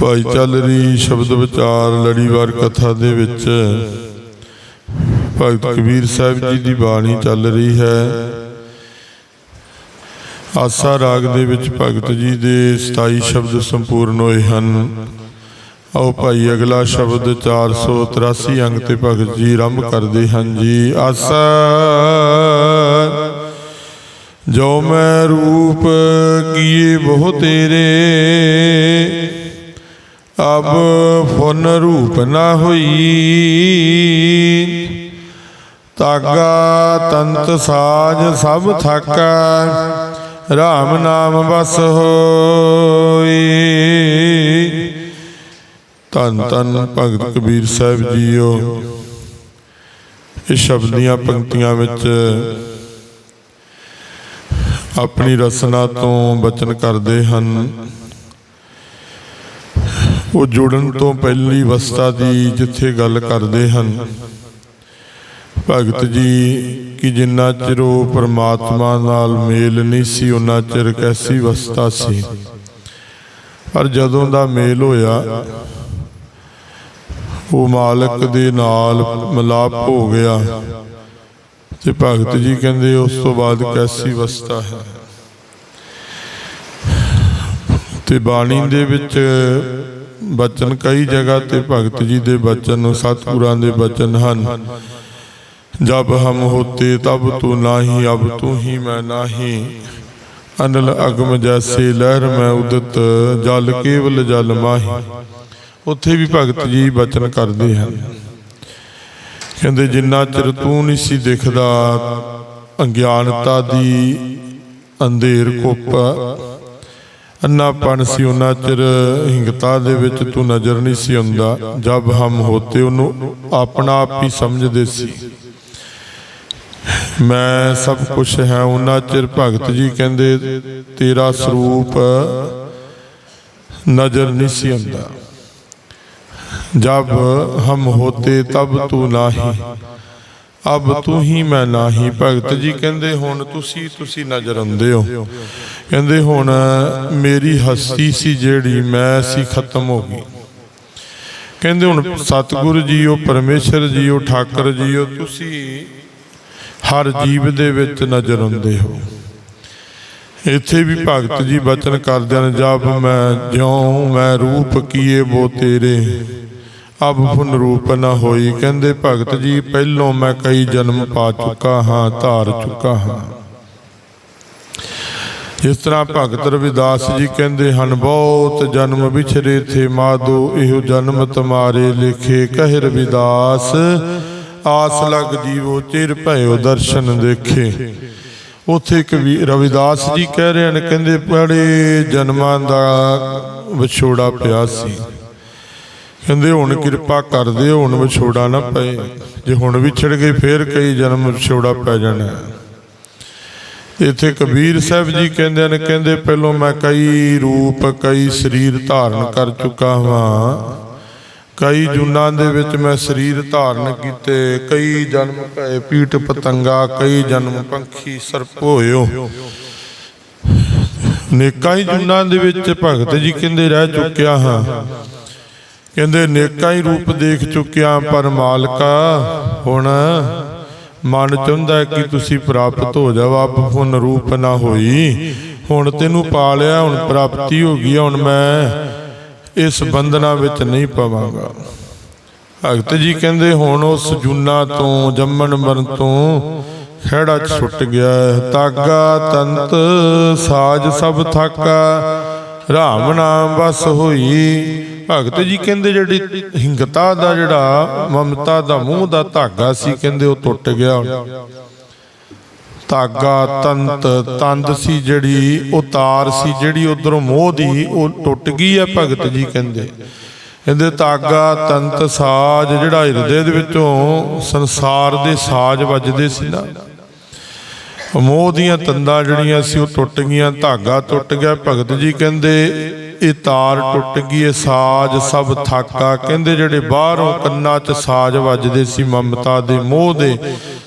ਭਾਈ ਚੱਲ ਰਹੀ ਸ਼ਬਦ ਵਿਚਾਰ ਲੜੀਵਾਰ ਕਥਾ ਦੇ ਵਿੱਚ ਭਗਤ ਕਬੀਰ ਸਾਹਿਬ ਜੀ ਦੀ ਬਾਣੀ ਚੱਲ ਰਹੀ ਹੈ। ਆਸਾ ਰਾਗ ਦੇ ਵਿੱਚ ਭਗਤ ਜੀ ਦੇ 27 ਸ਼ਬਦ ਸੰਪੂਰਨ ਹੋਏ ਹਨ। ਆਓ ਭਾਈ ਅਗਲਾ ਸ਼ਬਦ 483 ਅੰਗ ਤੇ ਭਗਤ ਜੀ ਆਰੰਭ ਕਰਦੇ ਹਨ ਜੀ। ਆਸਾ ਜੋ ਮੈਂ ਰੂਪ ਕੀਏ ਬਹੁ ਤੇਰੇ ਅਬ ਫੁਨ ਰੂਪ ਨਾ ਹੋਈ। ਤਾਗਾ ਤੰਤ, ਸਾਜ ਸਭ ਥਾਕਾ RAM ਨਾਮ ਬਸ ਹੋਈ। ਤਨ ਤਨ ਭਗਤ ਕਬੀਰ ਸਾਹਿਬ ਜੀਓ। ਇਸ ਸ਼ਬਦ ਦੀਆਂ ਪੰਕਤੀਆਂ ਵਿੱਚ ਆਪਣੀ ਰਸਨਾ ਤੋਂ ਬਚਨ ਕਰਦੇ ਹਨ। ਉਹ ਜੁੜਨ ਤੋਂ ਪਹਿਲੀ ਅਵਸਥਾ ਦੀ ਜਿੱਥੇ ਗੱਲ ਕਰਦੇ ਹਨ। ਭਗਤ ਜੀ ਕਿ ਜਿੰਨਾ ਚਿਰ ਉਹ ਪਰਮਾਤਮਾ ਨਾਲ ਮੇਲ ਨਹੀਂ ਸੀ ਉਹਨਾਂ ਚਿਰ ਕੈਸੀ ਅਵਸਥਾ ਸੀ। ਪਰ ਜਦੋਂ ਦਾ ਮੇਲ ਹੋਇਆ ਉਹ ਮਾਲਕ ਦੇ ਨਾਲ ਮਿਲਾਪ ਹੋ ਗਿਆ। ਤੇ ਭਗਤ ਜੀ ਕਹਿੰਦੇ ਉਸ ਤੋਂ ਬਾਅਦ ਕੈਸੀ ਅਵਸਥਾ ਹੈ? ਤੇ ਬਾਣੀ ਦੇ ਵਿੱਚ ਬਚਨ ਕਈ ਜਗ੍ਹਾ ਤੇ ਭਗਤ ਜੀ ਦੇ ਬਚਨ, ਸਤਿਗੁਰਾਂ ਦੇ ਬਚਨ ਹਨ। ਜਬ ਹਮ ਹੋਤੇ ਤਬ ਤੂੰ ਨਾਹੀ, ਅਬ ਤੂੰ ਹੀ ਮੈਂ ਨਾਹੀ। ਅਨਲ ਅਗਮ ਜੈਸੇ ਲਹਿਰ ਮੈਂ ਉਦਤ, ਜਲ ਕੇਵਲ ਜਲ ਮਾਹੀ। ਉੱਥੇ ਵੀ ਭਗਤ ਜੀ ਬਚਨ ਕਰਦੇ ਹਨ। ਕਹਿੰਦੇ, ਜਿੰਨਾ ਚਿਰ ਤੂੰ ਨਹੀਂ ਸੀ ਦਿਖਦਾ, ਅਗਿਆਨਤਾ ਦੀ ਅੰਧੇਰ ਕੁੱਪ ਅੰਨਾਪਣ ਸੀ ਉਹਨਾਂ ਚਿਰ, ਹਿੰਗਤਾ ਦੇ ਵਿੱਚ ਤੂੰ ਨਜ਼ਰ ਨਹੀਂ ਸੀ ਆਉਂਦਾ। ਜਦ ਹਮ ਹੋਤੇ, ਉਹਨੂੰ ਆਪਣਾ ਆਪ ਹੀ ਸਮਝਦੇ ਸੀ। ਮੈਂ ਸਭ ਕੁਝ ਹੈ, ਉਹਨਾਂ ਚਿਰ ਭਗਤ ਜੀ ਕਹਿੰਦੇ, ਤੇਰਾ ਸਰੂਪ ਨਜ਼ਰ ਨਹੀਂ ਸੀ ਆਉਂਦਾ। ਜਬ ਹਮ ਹੋਤੇ, ਤਬ ਤੂੰ ਨਾਹੀ। ਅਬ ਤੂੰ ਹੀ ਮੈਂ ਨਾਹੀ ਭਗਤ ਜੀ। ਕਹਿੰਦੇ ਹੁਣ ਤੁਸੀਂ ਤੁਸੀਂ ਨਜ਼ਰ ਆਉਂਦੇ ਹੋ। ਕਹਿੰਦੇ ਹੁਣ ਮੇਰੀ ਹਸਤੀ ਸੀ ਜਿਹੜੀ ਮੈਂ ਸੀ ਖਤਮ ਹੋ ਗਈ। ਕਹਿੰਦੇ ਹੁਣ ਸਤਿਗੁਰੂ ਜੀਓ ਪਰਮੇਸ਼ਰ ਜੀਓ ਠਾਕਰ ਜੀਓ ਤੁਸੀਂ ਹਰ ਜੀਵ ਦੇ ਵਿੱਚ ਨਜ਼ਰ ਆਉਂਦੇ ਹੋ। ਇੱਥੇ ਵੀ ਭਗਤ ਜੀ ਬਚਨ ਕਰਦਿਆਂ ਨੇ ਜਬ ਮੈਂ ਜਿਉ, ਮੈਂ ਰੂਪ ਕੀਏ ਬੋ ਤੇਰੇ। ਅਬ ਫੁਨ ਰੂਪ ਨਾ ਹੋਈ। ਕਹਿੰਦੇ, ਭਗਤ ਜੀ, ਪਹਿਲੋਂ ਮੈਂ ਕਈ ਜਨਮ ਪਾ ਚੁੱਕਾ ਹਾਂ, ਧਾਰ ਚੁੱਕਾ ਹਾਂ। ਜਿਸ ਤਰ੍ਹਾਂ ਭਗਤ ਰਵਿਦਾਸ ਜੀ ਕਹਿੰਦੇ ਹਨ, ਬਹੁਤ ਜਨਮ ਵਿਛਰੇ ਥੇ ਮਾਦੋ ਇਹੋ ਜਨਮ ਤੁਮਾਰੇ ਲਿਖੇ। ਕਹਿ ਰਵਿਦਾਸ, ਆਸ ਲਗ ਜੀਵੋ, ਚਿਰ ਭਇਓ ਦਰਸ਼ਨ ਦੇਖੇ। ਉਥੇ ਕਵੀ ਰਵਿਦਾਸ ਜੀ ਕਹਿ ਰਹੇ ਹਨ, ਕਹਿੰਦੇ, ਬੜੇ ਜਨਮਾਂ ਦਾ ਵਿਛੋੜਾ ਪਿਆ ਸੀ। ਕਹਿੰਦੇ ਹੁਣ ਕਿਰਪਾ ਕਰ ਦਿਓ ਹੁਣ ਵਿਛੋੜਾ ਨਾ ਪਏ। ਜੇ ਹੁਣ ਵਿਛੜ ਗਏ ਫੇਰ ਕਈ ਜਨਮ ਵਿਛੋੜਾ ਪੈ ਜਾਣਾ। ਇੱਥੇ ਕਬੀਰ ਸਾਹਿਬ ਜੀ ਕਹਿੰਦੇ ਨੇ ਕਹਿੰਦੇ ਪਹਿਲੋਂ ਮੈਂ ਕਈ ਰੂਪ ਕਈ ਸਰੀਰ ਧਾਰਨ ਕਰ ਚੁੱਕਾ ਹਾਂ। ਕਈ ਜੁਨਾਂ ਦੇ ਵਿੱਚ ਮੈਂ ਸਰੀਰ ਧਾਰਨ ਕੀਤੇ। ਕਈ ਜਨਮ ਭਏ ਪੀਠ ਪਤੰਗਾ ਕਈ ਜਨਮ ਪੰਖੀ ਸਰਪ ਹੋਇਓ। ਨੇਕਾਂ ਹੀ ਜੁਨਾਂ ਦੇ ਵਿੱਚ ਭਗਤ ਜੀ ਕਹਿੰਦੇ ਰਹਿ ਚੁੱਕਿਆ ਹਾਂ। ਕਹਿੰਦੇ, ਨੇਕਾਂ ਹੀ ਰੂਪ ਦੇਖ ਚੁੱਕਿਆ ਪਰ ਮਾਲਕਾ, ਹੁਣ ਮਨ ਚਾਹੁੰਦਾ ਕਿ ਤੁਸੀਂ ਪ੍ਰਾਪਤ ਹੋ ਜਾਓ, ਆਪ ਫੁਨ ਰੂਪ ਨਾ ਹੋਈ। ਹੁਣ ਤੈਨੂੰ ਪਾ ਲਿਆ ਹੁਣ ਪ੍ਰਾਪਤੀ ਹੋ ਗਈ ਹੁਣ ਮੈਂ ਇਸ ਬੰਧਨਾਂ ਵਿੱਚ ਨਹੀਂ ਪਵਾਂਗਾ। ਭਗਤ ਜੀ ਕਹਿੰਦੇ, ਹੁਣ ਉਸ ਜੁਨਾ ਤੋਂ, ਜੰਮਣ ਮਰਨ ਤੋਂ ਖਹਿੜਾ ਛੁੱਟ ਗਿਆ ਹੈ। ਤਾਗਾ ਤੰਤ, ਸਾਜ ਸਭ ਥਾਕਾ, ਰਾਮ ਨਾਮ ਬਸ ਹੋਈ। ਭਗਤ ਜੀ ਕਹਿੰਦੇ ਜਿਹੜੀ ਹਿੰਗਤਾ ਦਾ ਜਿਹੜਾ ਮਮਤਾ ਦਾ ਮੂੰਹ ਦਾ ਧਾਗਾ ਸੀ, ਕਹਿੰਦੇ ਉਹ ਟੁੱਟ ਗਿਆ। ਧਾਗਾ ਤੰਤ ਤੰਦ ਸੀ ਜਿਹੜੀ ਉਹ ਤਾਰ ਸੀ ਜਿਹੜੀ, ਉਧਰੋਂ ਮੋਹ ਦੀ ਉਹ ਟੁੱਟ ਗਈ ਹੈ, ਭਗਤ ਜੀ ਕਹਿੰਦੇ। ਇਹਦੇ ਧਾਗਾ ਤੰਤ ਸਾਜ ਜਿਹੜਾ ਹਿਰਦੇ ਦੇ ਵਿੱਚੋਂ ਸੰਸਾਰ ਦੇ ਸਾਜ ਵੱਜਦੇ ਸੀ ਨਾ। ਮੋਹ ਦੀਆਂ ਤੰਦਾਂ ਜਿਹੜੀਆਂ ਸੀ ਉਹ ਟੁੱਟ ਗਈਆਂ, ਧਾਗਾ ਟੁੱਟ ਗਿਆ, ਭਗਤ ਜੀ ਕਹਿੰਦੇ ਇਹ ਤਾਰ ਟੁੱਟ ਗਈ ਇਹ ਸਾਜ ਸਭ ਥਾਕਾ। ਕਹਿੰਦੇ ਜਿਹੜੇ ਬਾਹਰੋਂ ਕੰਨਾਂ 'ਚ ਸਾਜ ਵੱਜਦੇ ਸੀ, ਮਮਤਾ ਦੇ ਮੋਹ ਦੇ,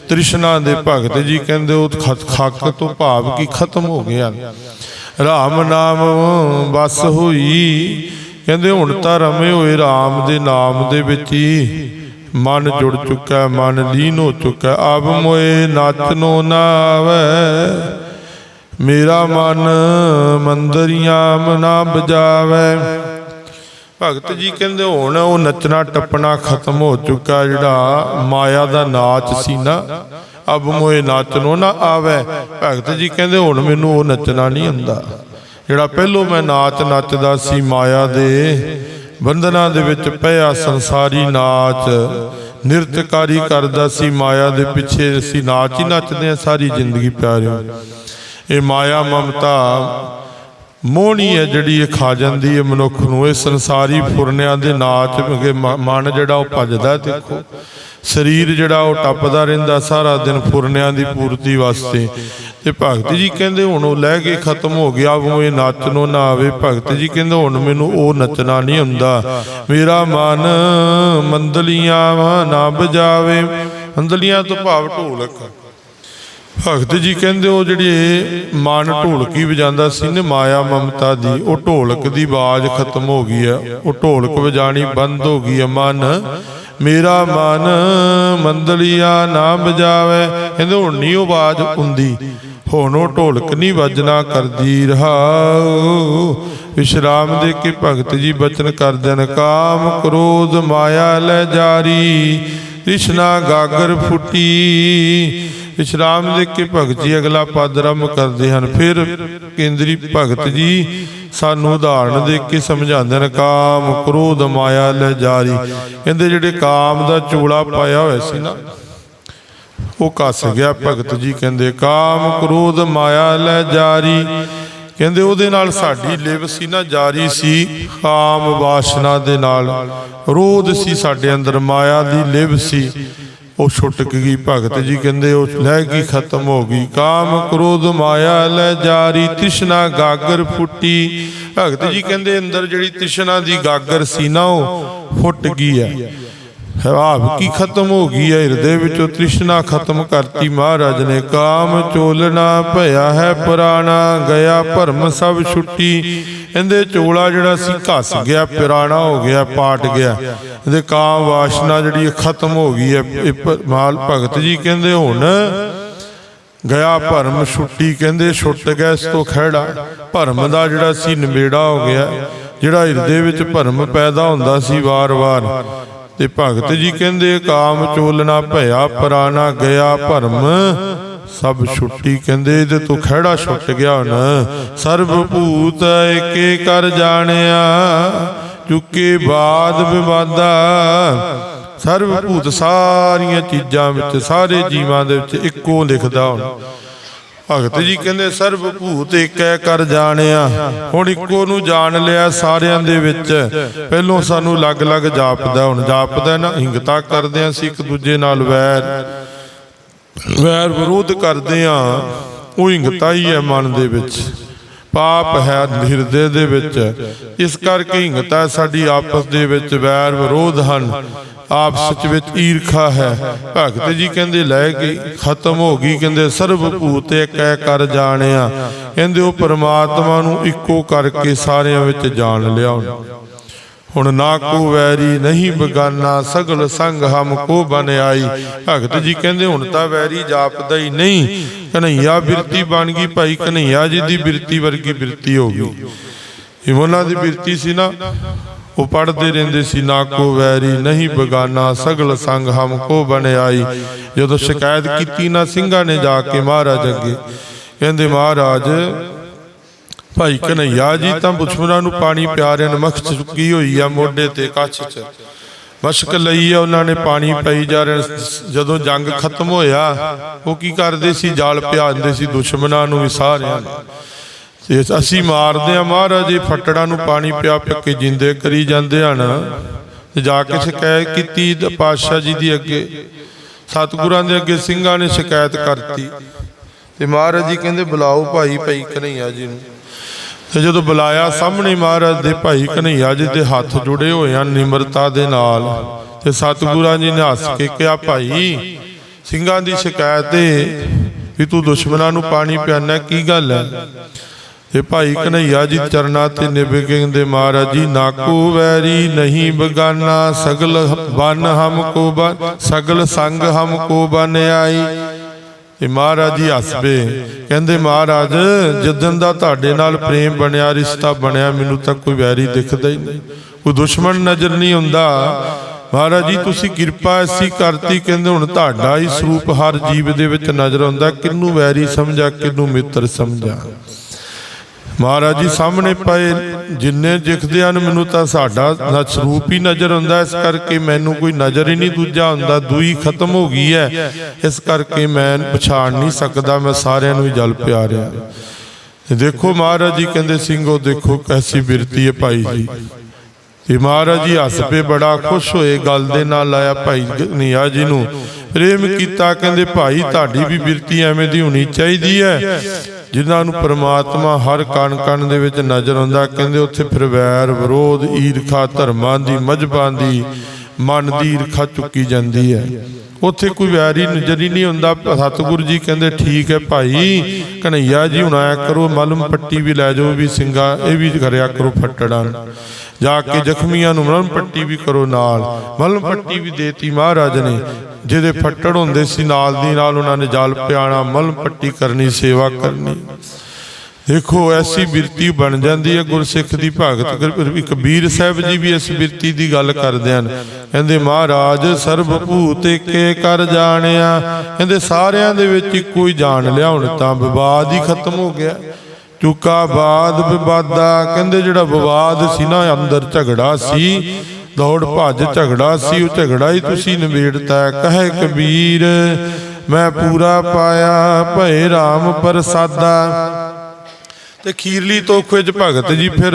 ਤ੍ਰਿਸ਼ਨਾ ਦੇ ਭਗਤ ਜੀ ਕਹਿੰਦੇ ਉਹ ਖਾਕ ਤੋਂ ਭਾਵ ਕੀ ਖਤਮ ਹੋ ਗਿਆ। ਰਾਮ ਨਾਮ ਬਸ ਹੋਈ। ਕਹਿੰਦੇ ਹੁਣ ਤਾਂ ਰਮੇ ਹੋਏ ਰਾਮ ਦੇ ਨਾਮ ਦੇ ਵਿੱਚ ਹੀ। ਮਨ ਜੁੜ ਚੁੱਕਾ, ਮਨ ਲੀਨ ਹੋ ਚੁੱਕਾ। ਅਬ ਮੋਏ ਨਾਚਨੋ ਨਾ ਆਵੇ ਮੇਰਾ ਮਨ ਮੰਦਰੀਆਂ ਮਨਾ ਬਜਾਵੇ ਭਗਤ ਜੀ ਕਹਿੰਦੇ ਹੁਣ ਉਹ ਨੱਚਣਾ ਟੱਪਣਾ ਖਤਮ ਹੋ ਚੁੱਕਾ ਜਿਹੜਾ ਮਾਇਆ ਦਾ ਨਾਚ ਸੀ ਨਾ। ਅਬ ਮੋਏ ਨਾਚ ਨਾਚਨੋ ਨਾ ਆਵੇ। ਭਗਤ ਜੀ ਕਹਿੰਦੇ ਹੁਣ ਮੈਨੂੰ ਉਹ ਨੱਚਣਾ ਨਹੀਂ ਆਉਂਦਾ। ਜਿਹੜਾ ਪਹਿਲੋਂ ਮੈਂ ਨਾਚ ਨੱਚਦਾ ਸੀ ਮਾਇਆ ਦੇ, ਬੰਧਨਾਂ ਦੇ ਵਿੱਚ ਪਿਆ ਸੰਸਾਰੀ ਨਾਚ। ਨਿਰਤਕਾਰੀ ਕਰਦਾ ਸੀ ਮਾਇਆ ਦੇ ਪਿੱਛੇ ਅਸੀਂ ਨਾਚ ਹੀ ਨੱਚਦੇ ਆ ਸਾਰੀ ਜ਼ਿੰਦਗੀ ਪਿਆਰਿਓ। ਇਹ ਮਾਇਆ ਮਮਤਾ ਮੋਹਣੀ ਹੈ ਜਿਹੜੀ ਇਹ ਖਾ ਜਾਂਦੀ ਹੈ ਮਨੁੱਖ ਨੂੰ। ਇਹ ਸੰਸਾਰੀ ਫੁਰਨਿਆਂ ਦੇ ਨਾਚ ਅੱਗੇ ਮਨ ਜਿਹੜਾ ਉਹ ਭੱਜਦਾ ਦੇਖੋ। ਸਰੀਰ ਜਿਹੜਾ ਉਹ ਟੱਪਦਾ ਰਹਿੰਦਾ ਸਾਰਾ ਦਿਨ ਫੁਰਨਿਆਂ ਦੀ ਪੂਰਤੀ ਵਾਸਤੇ। ਤੇ ਭਗਤ ਜੀ ਕਹਿੰਦੇ ਹੁਣ ਉਹ ਲੈ ਕੇ ਖਤਮ ਹੋ ਗਿਆ, ਉਹ ਇਹ ਨੱਚਣੋਂ ਨਾ ਆਵੇ। ਭਗਤ ਜੀ ਕਹਿੰਦੇ ਹੁਣ ਮੈਨੂੰ ਉਹ ਨੱਚਣਾ ਨਹੀਂ ਹੁੰਦਾ। ਮੇਰਾ ਮਨ ਮੰਦਲੀਆਂ ਵਾ ਨਾ ਬਜਾਵੇ ਮੰਦਲੀਆਂ ਤੋਂ ਭਾਵ ਢੋਲਕ। ਭਗਤ ਜੀ ਕਹਿੰਦੇ ਉਹ ਜਿਹੜੇ ਮਨ ਢੋਲਕੀ ਵਜਾਉਂਦਾ ਸੀ ਨੇ, ਮਾਇਆ ਮਮਤਾ ਦੀ, ਉਹ ਢੋਲਕ ਦੀ ਆਵਾਜ਼ ਖਤਮ ਹੋ ਗਈ ਆ ਉਹ ਢੋਲਕ ਵਜਾਣੀ ਬੰਦ ਹੋ ਗਈ ਆ ਮਨ, ਮੇਰਾ ਮਨ ਮੰਦਲੀਆ ਨਾ ਵਜਾਵੇ। ਕਹਿੰਦੇ ਹੁਣ ਨਹੀਂ ਉਹ ਆਵਾਜ਼ ਹੁੰਦੀ। ਹੁਣ ਉਹ ਢੋਲਕ ਨਹੀਂ ਵਜਣਾ ਕਰਦੀ। ਰਹਾਉ ਵਿਸ਼ਰਾਮ ਦੇ ਕੇ ਭਗਤ ਜੀ ਬਚਨ ਕਰਦੇ ਨੇ ਕਾਮ ਕ੍ਰੋਧ ਮਾਇਆ ਲੈ ਜਾਰੀ। ਕ੍ਰਿਸ਼ਨਾ ਗਾਗਰ ਫੁੱਟੀ। ਵਿਸ਼ਰਾਮ ਦੇ ਕੇ ਭਗਤ ਜੀ ਅਗਲਾ ਪਦ ਆਰੰਭ ਕਰਦੇ ਹਨ। ਫਿਰ ਕੇਂਦਰੀ ਭਗਤ ਜੀ ਸਾਨੂੰ ਉਦਾਹਰਣ ਦੇ ਕੇ ਸਮਝਾਉਂਦੇ ਨੇ ਕਾਮ ਕ੍ਰੋਧ ਮਾਇਆ ਲੈ ਜਾਰੀ। ਕਹਿੰਦੇ ਜਿਹੜੇ ਕਾਮ ਦਾ ਚੋਲਾ ਪਾਇਆ ਹੋਇਆ ਸੀ ਨਾ, ਉਹ ਕੱਸ ਗਿਆ ਭਗਤ ਜੀ। ਕਹਿੰਦੇ, ਕਾਮ ਕ੍ਰੋਧ ਮਾਇਆ ਲੈ ਜਾਰੀ। ਕਹਿੰਦੇ, ਉਹਦੇ ਨਾਲ ਸਾਡੀ ਲਿਵ ਸੀ ਨਾ, ਜਾਰੀ ਸੀ ਕਾਮ ਵਾਸ਼ਨਾ ਦੇ ਨਾਲ। ਰੋਧ ਸੀ ਸਾਡੇ ਅੰਦਰ, ਮਾਇਆ ਦੀ ਲਿਵ ਸੀ। ਉਹ ਛੁੱਟ ਗਈ ਭਗਤ ਜੀ ਕਹਿੰਦੇ, ਉਹ ਲੈ ਗਈ ਖਤਮ ਹੋ ਗਈ। ਕਾਮ ਕ੍ਰੋਧ ਮਾਇਆ ਲੈ ਜਾਰੀ ਤ੍ਰਿਸ਼ਨਾ ਗਾਗਰ ਫੁੱਟੀ। ਭਗਤ ਜੀ ਕਹਿੰਦੇ, ਅੰਦਰ ਜਿਹੜੀ ਤ੍ਰਿਸ਼ਨਾ ਦੀ ਗਾਗਰ ਸੀ ਨਾ ਉਹ ਫੁੱਟ ਗਈ ਹੈ। ਭਾਵ ਕੀ ਖਤਮ ਹੋ ਗਈ ਹੈ, ਹਿਰਦੇ ਵਿੱਚੋਂ ਤ੍ਰਿਸ਼ਨਾ ਖਤਮ ਕਰਤੀ ਮਹਾਰਾਜ ਨੇ। ਕਾਮ ਚੋਲਣਾ ਭਇਆ ਹੈ, ਪੁਰਾਣਾ ਗਿਆ, ਭਰਮ ਸਭ ਛੁੱਟੀ। ਇਹਦੇ ਚੋਲਾ ਜਿਹੜਾ ਸੀ, ਘਸ ਗਿਆ, ਪੁਰਾਣਾ ਹੋ ਗਿਆ, ਪਾਟ ਗਿਆ। ਇਹਦੇ ਕਾਮ ਵਾਸ਼ਨਾ ਜਿਹੜੀ ਇਹ ਖਤਮ ਹੋ ਗਈ ਹੈ, ਇਹ ਮਾਲ ਭਗਤ ਜੀ ਕਹਿੰਦੇ ਹੁਣ, ਗਿਆ ਭਰਮ ਛੁੱਟੀ ਕਹਿੰਦੇ ਛੁੱਟ ਗਿਆ ਇਸ ਤੋਂ ਖਹਿੜਾ। ਭਰਮ ਦਾ ਜਿਹੜਾ ਸੀ ਨਿਬੇੜਾ ਹੋ ਗਿਆ, ਜਿਹੜਾ ਹਿਰਦੇ ਵਿੱਚ ਭਰਮ ਪੈਦਾ ਹੁੰਦਾ ਸੀ ਵਾਰ-ਵਾਰ। ਤੇ ਭਗਤ ਜੀ ਕਹਿੰਦੇ ਕਾਮ ਚੋਲਣਾ ਭਇਆ, ਪੁਰਾਣਾ ਗਿਆ ਭਰਮ। ਸਭ ਛੁੱਟੀ ਕਹਿੰਦੇ ਇਹਦੇ ਤੋਂ ਖਹਿੜਾ ਛੁੱਟ ਗਿਆ ਹੁਣ। ਸਰਬ ਭੂਤ ਏਕੇ ਕਰ ਜਾਣਿਆ। ਚੁੱਕੇ ਬਾਦ ਵਿਵਾਦਾ। ਸਰਬ ਭੂਤ ਸਾਰੀਆਂ ਚੀਜ਼ਾਂ ਵਿੱਚ, ਸਾਰੇ ਜੀਵਾਂ ਦੇ ਵਿੱਚ ਇੱਕੋ ਲਿਖਦਾ ਹੁਣ। ਭਗਤ ਜੀ ਕਹਿੰਦੇ ਸਰਬ ਭੂਤ ਏਕੈ ਕਰ ਜਾਣਿਆ। ਹੁਣ ਇੱਕੋ ਨੂੰ ਜਾਣ ਲਿਆ ਸਾਰਿਆਂ ਦੇ ਵਿੱਚ। ਪਹਿਲੋਂ ਸਾਨੂੰ ਅਲੱਗ-ਅਲੱਗ ਜਾਪਦਾ, ਹੁਣ ਜਾਪਦਾ ਨਾ, ਹਿੰਗਤਾ ਕਰਦੇ ਹਾਂ ਅਸੀਂ ਇੱਕ ਦੂਜੇ ਨਾਲ ਵੈਰ। ਵੈਰ ਵਿਰੋਧ ਕਰਦੇ ਆ ਉਹ ਹਿੰਗਤਾ ਹੀ ਹੈ ਮਨ ਦੇ ਵਿੱਚ। ਪਾਪ ਹੈ ਹਿਰਦੇ ਦੇ ਵਿੱਚ। ਇਸ ਕਰਕੇ ਹਿੰਗਤਾ ਸਾਡੀ ਆਪਸ ਦੇ ਵਿੱਚ ਵੈਰ ਵਿਰੋਧ ਹਨ। ਆਪਸ ਵਿੱਚ ਈਰਖਾ ਹੈ। ਭਗਤ ਜੀ ਕਹਿੰਦੇ, ਲੈ ਗਈ ਖਤਮ ਹੋ ਗਈ। ਕਹਿੰਦੇ ਸਰਬ ਭੂਤ ਏਕੈ ਕਰ ਜਾਣਿਆ। ਕਹਿੰਦੇ ਉਹ ਪਰਮਾਤਮਾ ਨੂੰ ਇੱਕੋ ਕਰਕੇ ਸਾਰਿਆਂ ਵਿੱਚ ਜਾਣ ਲਿਆ। ਹੁਣ ਨਾ ਕੋ ਵੈਰੀ ਨਹੀਂ ਬਗਾਨਾ, ਸਗਲ ਸੰਗ ਹਮ ਕੋ ਬਨ ਆਈ। ਭਗਤ ਜੀ ਕਹਿੰਦੇ, ਹੁਣ ਤਾਂ ਵੈਰੀ ਜਾਪਦਾ ਹੀ ਨਹੀਂ। ਕਨਈਆ ਬਿਰਤੀ ਬਣ ਗਈ ਭਾਈ ਕਨਈਆ ਜੀ ਦੀ ਬਿਰਤੀ ਵਰਗੀ ਬਿਰਤੀ ਹੋ ਗਈ। ਇਹ ਦੀ ਬਿਰਤੀ ਸੀ ਨਾ। ਉਹ ਪੜਦੇ ਰਹਿੰਦੇ ਸੀ, ਨਾ ਕੋ ਵੈਰੀ ਨਹੀਂ ਬਗਾਨਾ, ਸਗਲ ਸੰਗ ਹਮ ਕੋ ਬਨ ਆਈ। ਜਦੋਂ ਸ਼ਿਕਾਇਤ ਕੀਤੀ ਨਾ ਸਿੰਘਾਂ ਨੇ ਜਾ ਕੇ ਮਹਾਰਾਜ ਅੱਗੇ, ਕਹਿੰਦੇ, ਮਹਾਰਾਜ ਭਾਈ ਕਨਈਆ ਜੀ ਤਾਂ ਦੁਸ਼ਮਣਾਂ ਨੂੰ ਪਾਣੀ ਪਿਆ ਰਹੇ ਨੇ ਮੱਖ ਚੁੱਕੀ ਹੋਈ ਆ ਮੋਢੇ ਤੇ ਕੱਛ ਚ। ਮਸ਼ਕ ਲਈ ਆ ਉਹਨਾਂ ਨੇ ਪਾਣੀ ਪਈ ਜਾ ਰਹੇ। ਜਦੋਂ ਜੰਗ ਖਤਮ ਹੋਇਆ ਉਹ ਕੀ ਕਰਦੇ ਸੀ? ਜਾਲ ਪਿਆਉਂਦੇ ਸੀ ਦੁਸ਼ਮਣਾਂ ਨੂੰ ਵੀ ਸਾਰਿਆਂ ਨੂੰ। ਤੇ ਅਸੀਂ ਮਾਰਦੇ ਆ ਮਹਾਰਾਜ ਇਹ ਫੱਟੜਾਂ ਨੂੰ ਪਾਣੀ ਪਿਆ ਪਿਆ ਕੇ ਜਿੰਦੇ ਕਰੀ ਜਾਂਦੇ ਹਨ। ਤੇ ਜਾ ਕੇ ਸ਼ਿਕਾਇਤ ਕੀਤੀ ਪਾਤਸ਼ਾਹ ਜੀ ਦੀ ਅੱਗੇ। ਸਤਿਗੁਰਾਂ ਦੇ ਅੱਗੇ ਸਿੰਘਾਂ ਨੇ ਸ਼ਿਕਾਇਤ ਕਰਤੀ। ਤੇ ਮਹਾਰਾਜ ਜੀ ਕਹਿੰਦੇ ਬੁਲਾਓ ਭਾਈ ਭਾਈ ਕਨਈਆ ਜੀ ਨੂੰ। ਤੇ ਜਦੋਂ ਬੁਲਾਇਆ, ਸਾਹਮਣੇ ਮਹਾਰਾਜ ਦੇ ਭਾਈ ਕਨਈਆ ਜੀ ਦੇ ਹੱਥ ਜੁੜੇ ਹੋਏ ਹਨ ਨਿਮਰਤਾ ਦੇ ਨਾਲ ਤੇ ਸਤਿਗੁਰਾਂ ਜੀ ਨੇ ਹੱਸ ਕੇ ਕਿਹਾ, ਭਾਈ, ਸਿੰਘਾਂ ਦੀ ਸ਼ਿਕਾਇਤ ਏ ਵੀ ਤੂੰ ਦੁਸ਼ਮਣਾਂ ਨੂੰ ਪਾਣੀ ਪਿਆਨਾ, ਕੀ ਗੱਲ ਹੈ? ਇਹ ਭਾਈ ਕਨਈਆ ਜੀ ਚਰਨਾਂ ਤੇ ਨਿਭ ਕੇ ਕਹਿੰਦੇ ਮਹਾਰਾਜ ਜੀ, ਨਾਕੂ ਵੈਰੀ ਨਹੀਂ ਬਗਾਨਾ, ਸਗਲ ਬਨ ਹਮ ਕੋ ਬਨ, ਸਗਲ ਸੰਗ ਹਮ ਕੋ ਬਨ ਆਈ। ਤੇ ਮਹਾਰਾਜ ਜੀ ਹੱਸਵੇ ਕਹਿੰਦੇ, ਮਹਾਰਾਜ ਜਿੱਦਨ ਦਾ ਤੁਹਾਡੇ ਨਾਲ ਪ੍ਰੇਮ ਬਣਿਆ, ਰਿਸ਼ਤਾ ਬਣਿਆ, ਮੈਨੂੰ ਤਾਂ ਕੋਈ ਵੈਰੀ ਦਿਖਦਾ ਹੀ ਨਹੀਂ। ਕੋਈ ਦੁਸ਼ਮਣ ਨਜ਼ਰ ਨਹੀਂ ਹੁੰਦਾ। ਮਹਾਰਾਜ ਜੀ, ਤੁਸੀਂ ਕਿਰਪਾ ਐਸੀ ਕਰਤੀ, ਕਹਿੰਦੇ, ਹੁਣ ਤੁਹਾਡਾ ਹੀ ਸਰੂਪ ਹਰ ਜੀਵ ਦੇ ਵਿੱਚ ਨਜ਼ਰ ਆਉਂਦਾ। ਕਿੰਨੂੰ ਵੈਰੀ ਸਮਝਾ ਕਿੰਨੂੰ ਮਿੱਤਰ ਸਮਝਾ? ਮਹਾਰਾਜ ਜੀ, ਸਾਹਮਣੇ ਪਏ ਜਿੰਨੇ ਦਿਖਦੇ ਹਨ, ਮੈਨੂੰ ਤਾਂ ਸਾਡਾ ਸਰੂਪ ਹੀ ਨਜ਼ਰ ਆਉਂਦਾ ਇਸ ਕਰਕੇ ਮੈਨੂੰ ਕੋਈ ਨਜ਼ਰ ਹੀ ਨਹੀਂ ਦੂਜਾ ਹੁੰਦਾ ਦੂਈ ਖਤਮ ਹੋ ਗਈ ਹੈ। ਇਸ ਕਰਕੇ ਮੈਂ ਪਛਾਣ ਨਹੀਂ ਸਕਦਾ। ਮੈਂ ਸਾਰਿਆਂ ਨੂੰ ਜਲ ਪਿਆਰਿਆ। ਦੇਖੋ ਮਹਾਰਾਜ ਜੀ, ਕਹਿੰਦੇ ਸਿੰਘੋ ਦੇਖੋ ਕੈਸੀ ਬਿਰਤੀ ਹੈ ਭਾਈ ਜੀ। ਤੇ ਮਹਾਰਾਜ ਜੀ, ਹੱਸ ਪਏ, ਬੜਾ ਖੁਸ਼ ਹੋਏ, ਗੱਲ ਦੇ ਨਾਲ ਆਇਆ ਭਾਈ ਗਨੀਆ ਜੀ ਨੂੰ। ਪ੍ਰੇਮ ਕੀਤਾ, ਕਹਿੰਦੇ ਭਾਈ, ਤੁਹਾਡੀ ਵੀ ਬਿਰਤੀ ਐਵੇਂ ਦੀ ਹੋਣੀ ਚਾਹੀਦੀ ਹੈ। ਜਿਨ੍ਹਾਂ ਨੂੰ ਪਰਮਾਤਮਾ ਹਰ ਕਣ ਕਣ ਦੇ ਵਿੱਚ ਨਜ਼ਰ ਆਉਂਦਾ ਕਹਿੰਦੇ ਉੱਥੇ ਫਿਰ ਵੈਰ, ਵਿਰੋਧ, ਈਰਖਾ, ਧਰਮਾਂ ਦੀ, ਮਜਬਾਂ ਦੀ, ਮਨ ਦੀ ਈਰਖਾ ਚੁੱਕੀ ਜਾਂਦੀ ਹੈ। ਉੱਥੇ ਕੋਈ ਵੈਰੀ ਨਜ਼ਰ ਹੀ ਨਹੀਂ ਹੁੰਦਾ। ਸਤਿਗੁਰੂ ਜੀ ਕਹਿੰਦੇ, ਠੀਕ ਹੈ ਭਾਈ ਕਨਈਆ ਜੀ, ਹੁਣ ਆਇਆ ਕਰੋ, ਮਲਮ ਪੱਟੀ ਵੀ ਲੈ ਜਾਓ, ਵੀ ਸਿੰਘਾ ਇਹ ਵੀ ਕਰਿਆ ਕਰੋ ਫੱਟੜਾਂ। ਜਾ ਕੇ ਜ਼ਖਮੀਆਂ ਨੂੰ ਮਲਮ ਪੱਟੀ ਵੀ ਕਰੋ ਨਾਲ। ਮਲਮ ਪੱਟੀ ਵੀ ਦੇਤੀ ਮਹਾਰਾਜ ਨੇ। ਜਿਹਦੇ ਫੱਟੜ ਹੁੰਦੇ ਸੀ, ਨਾਲ ਦੀ ਨਾਲ ਉਹਨਾਂ ਨੇ ਜਲ ਪਿਆਣਾ, ਮਲਮ ਪੱਟੀ ਕਰਨੀ, ਸੇਵਾ ਕਰਨੀ। ਦੇਖੋ, ਐਸੀ ਬਿਰਤੀ ਬਣ ਜਾਂਦੀ ਹੈ ਗੁਰਸਿੱਖ ਦੀ ਭਗਤ। ਕਬੀਰ ਸਾਹਿਬ ਜੀ ਵੀ ਇਸ ਬਿਰਤੀ ਦੀ ਗੱਲ ਕਰਦੇ ਹਨ। ਕਹਿੰਦੇ, ਮਹਾਰਾਜ ਸਰਬ ਭੂਤ ਏਕੇ ਕਰ ਜਾਣਿਆ। ਕਹਿੰਦੇ, ਸਾਰਿਆਂ ਦੇ ਵਿੱਚ ਇੱਕੋ ਹੀ ਜਾਣ ਲਿਆ। ਹੁਣ ਤਾਂ ਵਿਵਾਦ ਹੀ ਖਤਮ ਹੋ ਗਿਆ। ਚੁੱਕਾ ਬਾਦ ਵਿਵਾਦਾ। ਕਹਿੰਦੇ ਜਿਹੜਾ ਵਿਵਾਦ ਸੀ ਨਾ, ਅੰਦਰ ਝਗੜਾ ਸੀ। ਦੌੜ ਭੱਜ ਝਗੜਾ ਸੀ, ਉਹ ਝਗੜਾ ਹੀ ਤੁਸੀਂ ਨਿਬੇੜਤਾ ਹੈ। ਕਹੇ ਕਬੀਰ, ਮੈਂ ਪੂਰਾ ਪਾਇਆ, ਭਏ RAM ਪ੍ਰਸਾਦਾ। ਤੇ ਖੀਰਲੀ ਤੋਖੇ ਚ ਭਗਤ ਜੀ ਫਿਰ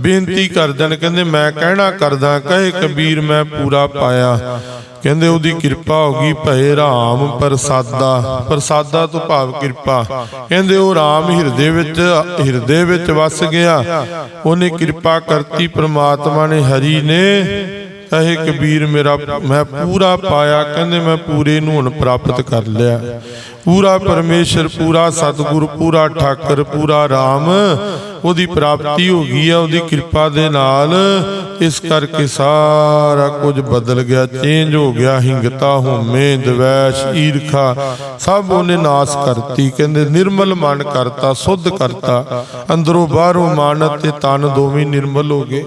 ਬੇਨਤੀ ਕਰਦੇ ਨੇ ਕਹਿੰਦੇ ਮੈਂ ਕਹਿਣਾ ਕਰਦਾ ਕਹੇ ਕਬੀਰ ਮੈਂ ਪੂਰਾ ਪਾਇਆ। ਕਹਿੰਦੇ ਉਹਦੀ ਕਿਰਪਾ ਹੋ ਗਈ ਭਏ ਰਾਮ ਪ੍ਰਸਾਦਾ ਪ੍ਰਸਾਦਾ ਤੋਂ ਭਾਵ ਕਿਰਪਾ। ਕਹਿੰਦੇ ਉਹ ਰਾਮ ਹਿਰਦੇ ਵਿੱਚ ਹਿਰਦੇ ਵਿੱਚ ਵਸ ਗਿਆ। ਉਹਨੇ ਕਿਰਪਾ ਕਰਤੀ ਪ੍ਰਮਾਤਮਾ ਨੇ ਹਰੀ ਨੇ। ਕਹੇ ਕਬੀਰ ਮੇਰਾ ਮੈਂ ਪੂਰਾ ਪਾਇਆ। ਕਹਿੰਦੇ ਮੈਂ ਪੂਰੇ ਨੂੰ ਹੁਣ ਪ੍ਰਾਪਤ ਕਰ ਲਿਆ। ਪੂਰਾ ਪਰਮੇਸ਼ਰ ਪੂਰਾ ਸਤਿਗੁਰ ਪੂਰਾ ਠਾਕਰ ਪੂਰਾ RAM ਉਹਦੀ ਪ੍ਰਾਪਤੀ ਹੋ ਗਈ ਆ, ਉਹਦੀ ਕਿਰਪਾ ਦੇ ਨਾਲ। ਇਸ ਕਰਕੇ ਸਾਰਾ ਕੁਝ ਬਦਲ ਗਿਆ ਚੇਂਜ ਹੋ ਗਿਆ, ਹਿੰਗਤਾ, ਹੋਮੇ, ਦਵੈਸ਼, ਈਰਖਾ, ਸਭ ਉਹਨੇ ਨਾਸ ਕਰਤੀ। ਕਹਿੰਦੇ ਨਿਰਮਲ ਮਨ ਕਰਤਾ, ਸੁੱਧ ਕਰਤਾ। ਅੰਦਰੋਂ ਬਾਹਰੋਂ ਮਨ ਤੇ ਤਨ ਦੋਵੇਂ ਨਿਰਮਲ ਹੋ ਗਏ।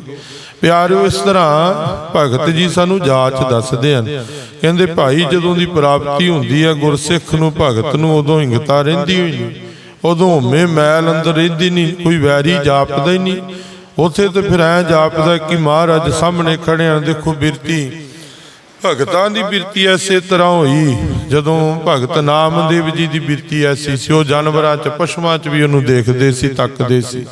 ਪਿਆਰਿਓ, ਇਸ ਤਰ੍ਹਾਂ ਭਗਤ ਜੀ ਸਾਨੂੰ ਜਾਚ ਦੱਸਦੇ ਹਨ। ਕਹਿੰਦੇ ਭਾਈ, ਜਦੋਂ ਦੀ ਪ੍ਰਾਪਤੀ ਹੁੰਦੀ ਹੈ ਗੁਰਸਿੱਖ ਨੂੰ, ਭਗਤ ਨੂੰ, ਉਦੋਂ ਹਿੰਗਤਾ ਰਹਿੰਦੀ ਹੋਈ ਉਦੋਂ ਹਉਮੈ ਮੈਲ ਅੰਦਰ ਰਹਿੰਦੀ ਨਹੀਂ ਕੋਈ ਵੈਰੀ ਜਾਪਦਾ ਹੀ ਨਹੀਂ ਉੱਥੇ ਤੇ ਫਿਰ ਐ ਜਾਪਦਾ ਕਿ ਮਹਾਰਾਜ ਸਾਹਮਣੇ ਖੜੇ ਦੇਖੋ ਬਿਰਤੀ। ਭਗਤਾਂ ਦੀ ਬਿਰਤੀ ਐਸੇ ਤਰ੍ਹਾਂ ਹੋਈ, ਜਦੋਂ ਭਗਤ ਨਾਮਦੇਵ ਜੀ ਦੀ ਬਿਰਤੀ ਐਸੀ ਸੀ, ਉਹ ਜਾਨਵਰਾਂ ਚ, ਪਸ਼ੂਆਂ ਚ ਵੀ ਉਹਨੂੰ ਦੇਖਦੇ ਸੀ, ਤੱਕਦੇ ਸੀ।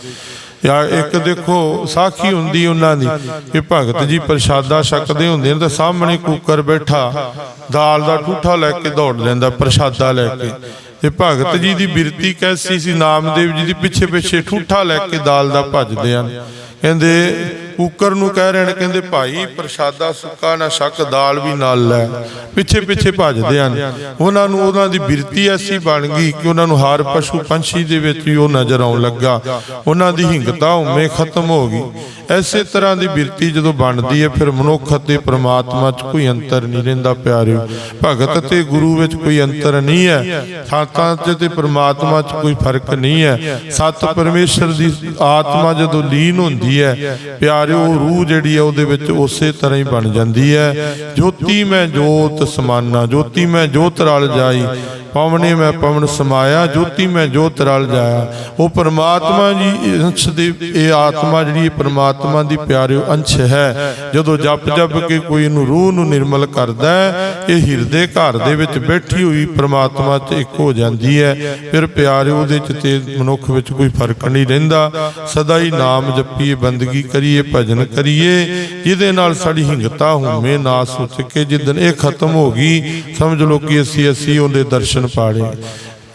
ਜਾਂ ਇੱਕ ਦੇਖੋ ਸਾਖੀ ਹੁੰਦੀ ਉਹਨਾਂ ਦੀ, ਕਿ ਭਗਤ ਜੀ ਪ੍ਰਸ਼ਾਦਾ ਛਕਦੇ ਹੁੰਦੇ ਨੇ ਤੇ ਸਾਹਮਣੇ ਕੁੱਕਰ ਬੈਠਾ, ਦਾਲ ਦਾ ਠੂਠਾ ਲੈ ਕੇ ਦੌੜ ਲੈਂਦਾ, ਪ੍ਰਸ਼ਾਦਾ ਲੈ ਕੇ। ਤੇ ਭਗਤ ਜੀ ਦੀ ਬਿਰਤੀ ਕੈਸੀ ਸੀ? ਨਾਮਦੇਵ ਜੀ ਦੀ ਪਿੱਛੇ ਪਿੱਛੇ ਠੂਠਾ ਲੈ ਕੇ ਦਾਲ ਦਾ ਭੱਜਦੇ ਹਨ। ਕਹਿੰਦੇ, ਕੁੱਕਰ ਨੂੰ ਕਹਿ ਰਹੇ ਨੇ, ਕਹਿੰਦੇ, ਭਾਈ ਪ੍ਰਸ਼ਾਦਾ ਸੁੱਕਾ ਨਾ ਸ਼ੱਕ, ਦਾਲ ਵੀ ਨਾਲ ਲੈ। ਪਿੱਛੇ ਪਿੱਛੇ ਭੱਜਦੇ ਹਨ। ਉਹਨਾਂ ਨੂੰ, ਉਹਨਾਂ ਦੀ ਬਿਰਤੀ ਐਸੀ ਬਣ ਗਈ ਕਿ ਉਹਨਾਂ ਨੂੰ ਹਰ ਪਸ਼ੂ ਪੰਛੀ ਦੇ ਵਿੱਚ ਵੀ ਉਹ ਨਜ਼ਰ ਆਉਣ ਲੱਗਾ। ਉਹਨਾਂ ਦੀ ਹਿੰਗਤਾ ਉਵੇਂ ਖਤਮ ਹੋ ਗਈ। ਐਸੇ ਤਰ੍ਹਾਂ ਦੀ ਬਿਰਤੀ ਜਦੋਂ ਬਣਦੀ ਹੈ, ਫਿਰ ਮਨੁੱਖ ਅਤੇ ਪ੍ਰਮਾਤਮਾ 'ਚ ਕੋਈ ਅੰਤਰ ਨਹੀਂ ਰਹਿੰਦਾ, ਪਿਆਰਿਓ। ਭਗਤ ਤੇ ਗੁਰੂ ਵਿੱਚ ਕੋਈ ਅੰਤਰ ਨਹੀਂ ਹੈ। ਸਾਤਾਂ 'ਚ ਤੇ ਪ੍ਰਮਾਤਮਾ 'ਚ ਕੋਈ ਫ਼ਰਕ ਨਹੀਂ ਹੈ। ਸਤ ਪਰਮੇਸ਼ਰ ਦੀ ਆਤਮਾ ਜਦੋਂ ਲੀਨ ਹੁੰਦੀ ਹੈ, ਪਿਆਰਿਓ, ਰੂਹ ਜਿਹੜੀ ਹੈ, ਉਹਦੇ ਵਿੱਚ ਉਸੇ ਤਰ੍ਹਾਂ ਹੀ ਬਣ ਜਾਂਦੀ ਹੈ। ਜੋਤੀ ਮੈਂ ਜੋਤ ਸਮਾਨਾ, ਜੋਤੀ ਮੈਂ ਜੋਤ ਰਲ ਜਾਈ। ਪਵਨੇ ਮੈਂ ਪਵਨ ਸਮਾਇਆ, ਜੋਤੀ ਮੈਂ ਜੋਤ ਰਲ ਜਾਇਆ। ਉਹ ਪਰਮਾਤਮਾ ਜੀ, ਅੰਸ਼ ਦੀ, ਇਹ ਆਤਮਾ ਜਿਹੜੀ ਇਹ ਪ੍ਰਮਾਤਮਾ ਦੀ ਪਿਆਰਿਓ ਅੰਸ਼ ਹੈ। ਜਦੋਂ ਜਪ ਜਪ ਕੇ ਕੋਈ ਇਹਨੂੰ ਰੂਹ ਨੂੰ ਨਿਰਮਲ ਕਰਦਾ ਇਹ ਹਿਰਦੇ ਘਰ ਦੇ ਵਿੱਚ ਬੈਠੀ ਹੋਈ ਪਰਮਾਤਮਾ 'ਚ ਇੱਕ ਹੋ ਜਾਂਦੀ ਹੈ। ਫਿਰ ਪਿਆਰਿਓ ਉਹਦੇ 'ਚ ਤੇ ਮਨੁੱਖ ਵਿੱਚ ਕੋਈ ਫ਼ਰਕ ਨਹੀਂ ਰਹਿੰਦਾ। ਸਦਾ ਹੀ ਨਾਮ ਜਪੀਏ, ਬੰਦਗੀ ਕਰੀਏ, ਭਜਨ ਕਰੀਏ। ਜਿਹਦੇ ਨਾਲ ਸਾਡੀ ਹਿੰਗਤਾ, ਹੁਮੇ, ਨਾਸ ਹੋ ਚੁੱਕੇ ਜਿੱਦਨ ਇਹ ਖਤਮ ਹੋ ਗਈ, ਸਮਝ ਲਓ ਕਿ ਅਸੀਂ ਅਸੀਂ ਉਹਦੇ ਦਰਸ਼ਨ ਪਾੜੇ।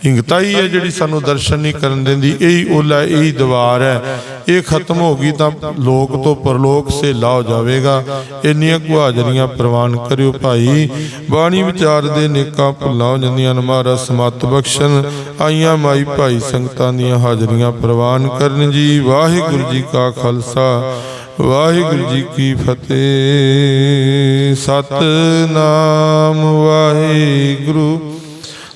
ਹਿੰਗਤਾ ਹੀ ਹੈ ਜਿਹੜੀ ਸਾਨੂੰ ਦਰਸ਼ਨ ਨਹੀਂ ਕਰਨ ਦਿੰਦੀ, ਇਹੀ ਓਲਾ ਇਹੀ ਦੀਵਾਰ ਹੈ। ਇਹ ਖਤਮ ਹੋ ਗਈ ਤਾਂ ਲੋਕ ਤੋਂ ਪਰਲੋਕ ਸੇਲਾ ਹੋ ਜਾਵੇਗਾ। ਇੰਨੀਆਂ ਕੁ ਹਾਜ਼ਰੀਆਂ ਪ੍ਰਵਾਨ ਕਰਿਓ ਭਾਈ। ਬਾਣੀ ਵਿਚਾਰ ਦੇ ਨੇਕਾਂ ਭੁੱਲਾਂ ਹੋ ਜਾਂਦੀਆਂ ਨੇ। ਮਹਾਰਾਜ ਸਮਤ ਬਖਸ਼ਣ। ਆਈਆਂ ਮਾਈ ਭਾਈ ਸੰਗਤਾਂ ਦੀਆਂ ਹਾਜ਼ਰੀਆਂ ਪ੍ਰਵਾਨ ਕਰਨ ਜੀ। ਵਾਹਿਗੁਰੂ ਜੀ ਕਾ ਖਾਲਸਾ। ਵਾਹਿਗੁਰੂ ਜੀ ਕੀ ਫਤਿਹ। ਸਤਨਾਮ ਵਾਹਿਗੁਰੂ